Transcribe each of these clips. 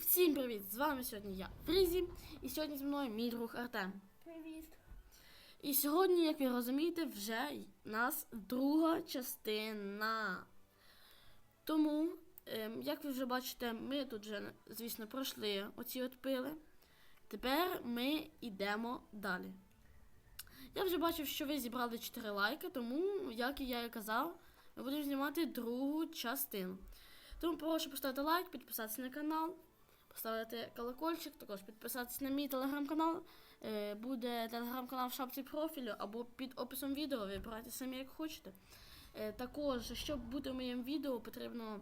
всім привіт! З вами сьогодні я, Фрізі, і сьогодні зі мною мій друг Артем. Привіт. І сьогодні, як ви розумієте, вже у нас друга частина. Тому, ем, як ви вже бачите, ми тут вже, звісно, пройшли оці от пили. Тепер ми йдемо далі. Я вже бачив, що ви зібрали 4 лайки, тому, як і я і казав, ми будемо знімати другу частину. Тому прошу поставити лайк, підписатися на канал, поставити колокольчик, також підписатися на мій телеграм-канал. Е, Буде телеграм-канал в шапці профілю або під описом відео, вибирайте самі як хочете. Е, Також, щоб бути в моєму відео, потрібно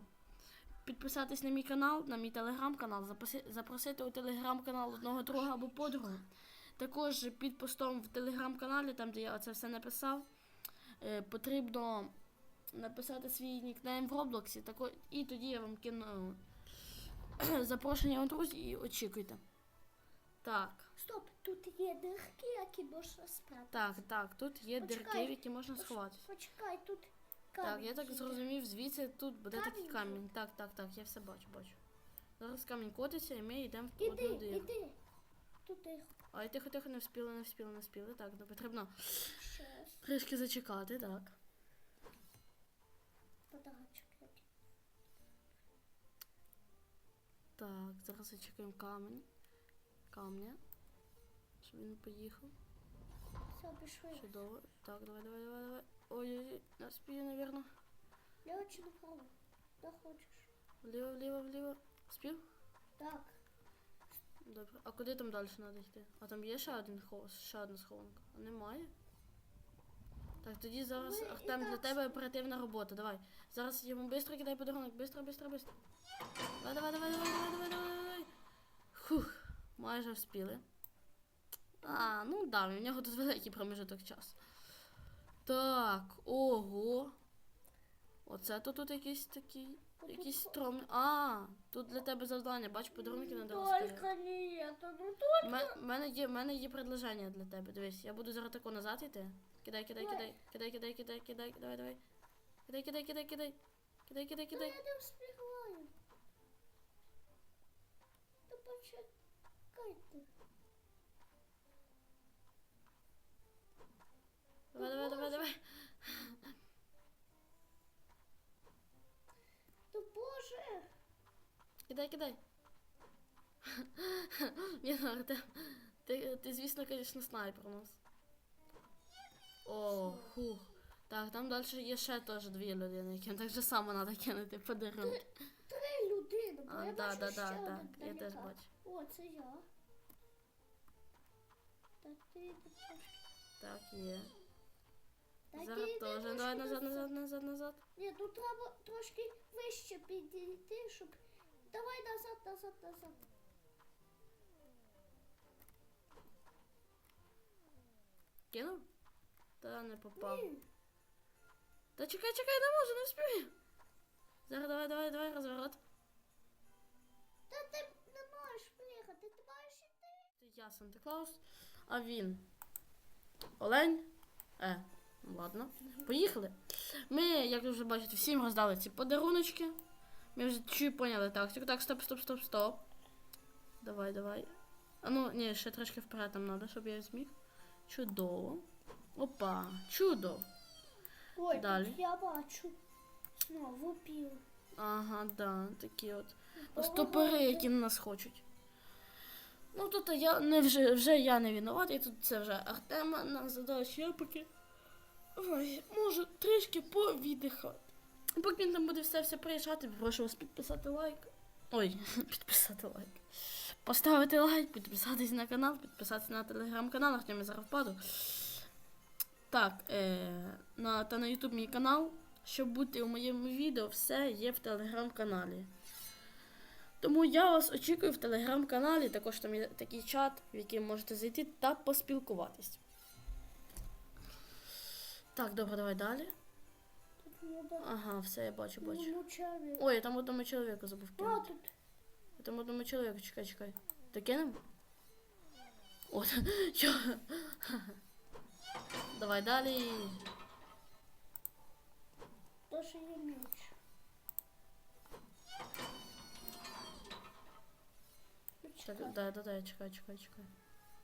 підписатись на мій канал, на мій телеграм-канал, запросити у телеграм-канал одного друга або подругу. Також під постом в телеграм-каналі, там де я це все написав, е, потрібно написати свій нікнейм в Роблоксі, і тоді я вам кину запрошення у друзі і очікуйте. Так, Стоп, тут є дирки, які можна спрятати. так, так, тут є Почекай. дірки, в які можна Поч- сховатися. Почекай, тут камінь. Так, я так є. зрозумів, звідси тут буде такий Камінь камінь. Так, так, так, я все бачу, бачу. Зараз камінь котиться і ми йдемо в одну Іди, дирку. іди. Тут їх Ай, тихо, тихо, не вспіли, не вспіли, не вспіли. Так, ну потрібно щас. трішки зачекати, так. Подарочок Так, зараз зачекаємо камінь. Камня. Щоб він поїхав. Все, пішли. Чудово. Так, давай, давай, давай, давай. Ой-ой-ой, не спію, напевно. Ліво чи направо? Де хочеш. Вліво, вліво, вліво. Спів? Так. Добре. А куди там далі треба йти? А там є ще один хо... ще одна схованка? А немає? Так, тоді зараз Ми Артем для так тебе оперативна робота. Давай. Зараз йому швидко кидай подарунок. Бистро, бистро, бистро. Давай, давай, давай, давай, давай, давай, давай. Фух, майже вспіли. А, ну да, у нього тут великий промежуток часу. Так, ого. Оце то тут якийсь такий. Якийсь стромний. А, тут для тебе завдання, бач, подарунки розкидати. Только не это, ну У ме- мене є, в мене є предложення для тебе. Дивись, я буду зараз тако назад йти. Кидай, кидай, кидай, кидай, кидай, кидай, кидай, давай, давай. Кидай, кидай, кидай, кидай. Кидай, кидай, кидай. я не встигаю. Та почекайте. Давай, давай, давай, давай. Та боже. Кидай, кидай. Ні, ну, Артем, ти, ти, звісно, звісно, снайпер у нас. О, хух. Так, там далі є ще теж дві людини, яким так же само треба кинути подарунки. Три людини, бо А, я да, бачу да, ще да, один так, я теж бачу. О, це я. Так ти Так, є. Так Зараз теж. Давай назад, назад, назад, назад. Ні, тут треба трошки вище підійти, щоб. Давай назад, назад, назад. Кинув? Та не попав. Ні. Та чекай, чекай, не можу, не вспію. Зараз давай, давай, давай, розворот. Та ти не можеш приїхати, ти маєш іти. Я Санта Клаус, а він. Олень. Е, ладно. Поїхали. Ми, як ви вже бачите, всім роздали ці подаруночки. Ми вже чуть поняли тактику. Так, стоп, стоп, стоп, стоп. Давай, давай. А ну, ні, ще трошки вперед нам треба, щоб я зміг. Чудово. Опа, чудо. Ой, Далі. тут я бачу. Знову пів. Ага, да, такі от стопори, які на нас хочуть. Ну тут я не вже, вже я не винуватий, тут це вже Артема на задачі, я поки ой, можу трішки повіддихати. Поки він там буде все все приїжджати, прошу вас підписати лайк. Ой, підписати лайк. Поставити лайк, підписатись на канал, підписатися на телеграм-канал, Артем я зараз впаду. Так, е, на, та на YouTube мій канал. Щоб бути у моєму відео, все є в телеграм-каналі. Тому я вас очікую в телеграм-каналі. Також там є такий чат, в який можете зайти та поспілкуватись. Так, добре, давай далі. Тут не бачу. Ага, все, я бачу, бачу. Ну, чоловік. Ой, я там одному чоловіку забув А, кинути. тут. Я там одному чоловіку, чекай, чекай. Ти кинем? О, що? Давай далі. Тоже є меч. Так, чекай. да, да, да, чекай, чекай, чекай.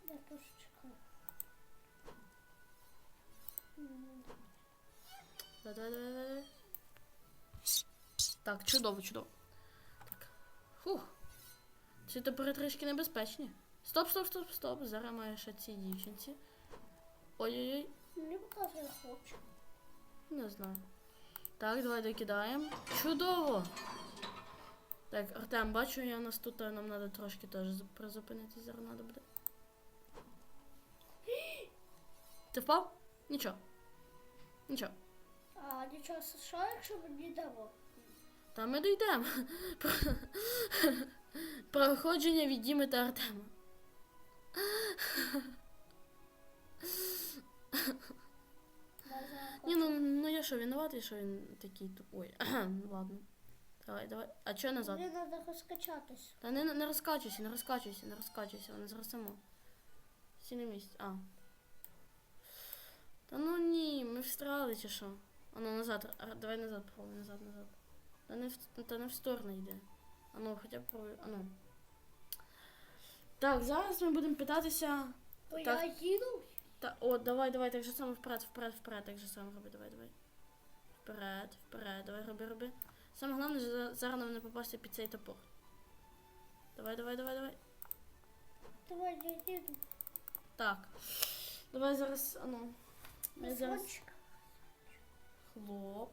Я теж чекаю. Так, чудово, чудово. Так. Фух. Ці тепер трішки небезпечні. Стоп, стоп, стоп, стоп. Зараз має ще цій дівчинці. Ой-ой-ой, Мені показує я хочу. не знаю. Так, давай докидаємо. Чудово! Так, Артем, бачу, я нас тут, нам треба трошки теж зуп- призупинитись, зараз треба буде. Ти впав? Нічого. Нічого. А нічого, що якщо мені дамо? Та ми дійдемо. Проходження від Діми та Артема. Ні, ну, ну я що, винуватий, що він такий тупой. Ладно. Давай, давай. А чого назад? Мені треба розкачатись. Та не, не розкачуйся, не розкачуйся, не розкачуйся, вони зараз само. Всі на місці. А. Та ну ні, ми встрали чи що? А ну назад, а, давай назад пробуй, назад, назад. Та не в, та не в сторону йде. А ну, хоча б пробуй, а ну. Так, зараз ми будемо питатися. Бо Так. я їду. Та, о, давай, давай, так же само вперед, вперед, вперед, так же само роби, давай, давай. Вперед, вперед, давай, роби, роби. Саме головне, за- зараз нам не попасти під цей топор. Давай, давай, давай, давай. Давай, я їду. Так. Давай зараз, а ну. Ми зараз. Телефончик. Хлоп.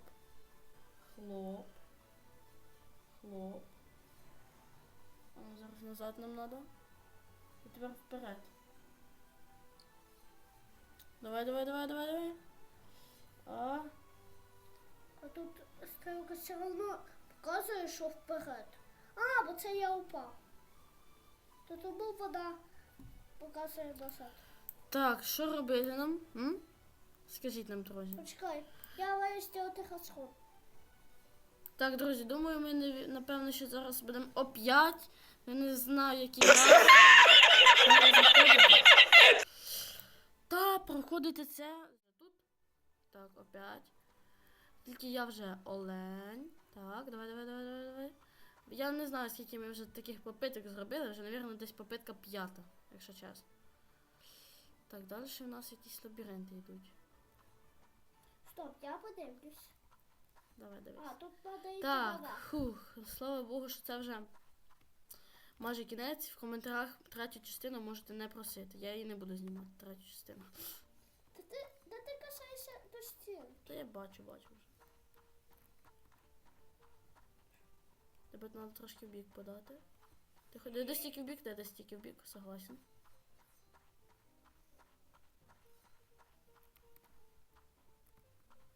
Хлоп. Хлоп. А ну зараз назад нам надо. І тепер вперед. Давай, давай, давай, давай, давай. А. А тут стрілка все одно показує, що вперед. А, бо це я упав. Тут був вода, показує назад. Так, що робити нам? М? Скажіть нам, друзі. Почекай, я маю зробити розход. Так, друзі, думаю, ми напевно, що зараз будемо оп'ять. Я не знаю, який раз. Та, проходити це тут. Так, опять. Тільки я вже олень. Так, давай, давай, давай, давай, давай. Я не знаю, скільки ми вже таких попиток зробили, вже, мабуть, десь попитка п'ята, якщо чесно. Так, далі у нас якісь лабіринти йдуть. Стоп, я подивлюсь. Давай, давай. А, тут йти Так, наверх. хух, слава Богу, що це вже майже кінець. В коментарях третю частину можете не просити. Я її не буду знімати, третю частину. Та ти, та ти касайся до стіни. Та я бачу, бачу вже. Тебе треба трошки в бік подати. Ти ходи до стільки в бік, де до стільки в бік, согласен.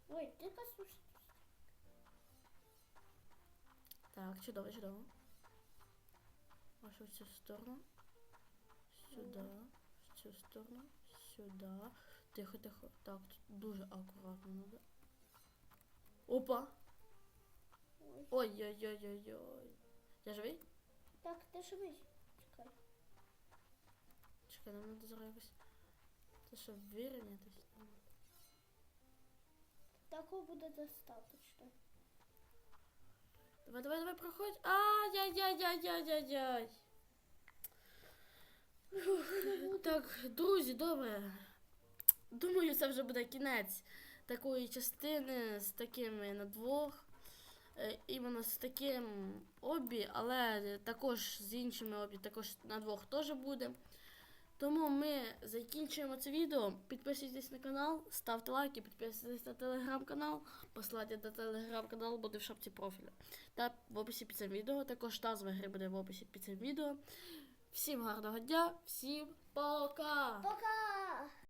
Ой, ти касуєшся. Так, чудово, чудово. Аж в цю сторону. Сюди. В цю сторону. Сюди. Тихо, тихо. Так, тут дуже акуратно надо. Опа! Ой. Ой-ой-ой-ой-ой. Я живий? Так, ти живий. Чекай. Чекай, нам треба зараз якось. Це що, вирівнятись? Такого буде достатньо. Давай, давай, давай, проходь. Ай-яй-яй-яй-яй-яй-яй. Так, друзі, добре. Думаю, це вже буде кінець такої частини з такими на двох. Е, Іменно з таким обі, але також з іншими обі, також на двох теж буде. Тому ми закінчуємо це відео. Підписуйтесь на канал, ставте лайки, підписуйтесь на телеграм-канал. Посилання на телеграм-канал буде в шапці профіля. Та в описі під цим відео. Також назва гри буде в описі під цим відео. Всім гарного дня, всім пока! Пока!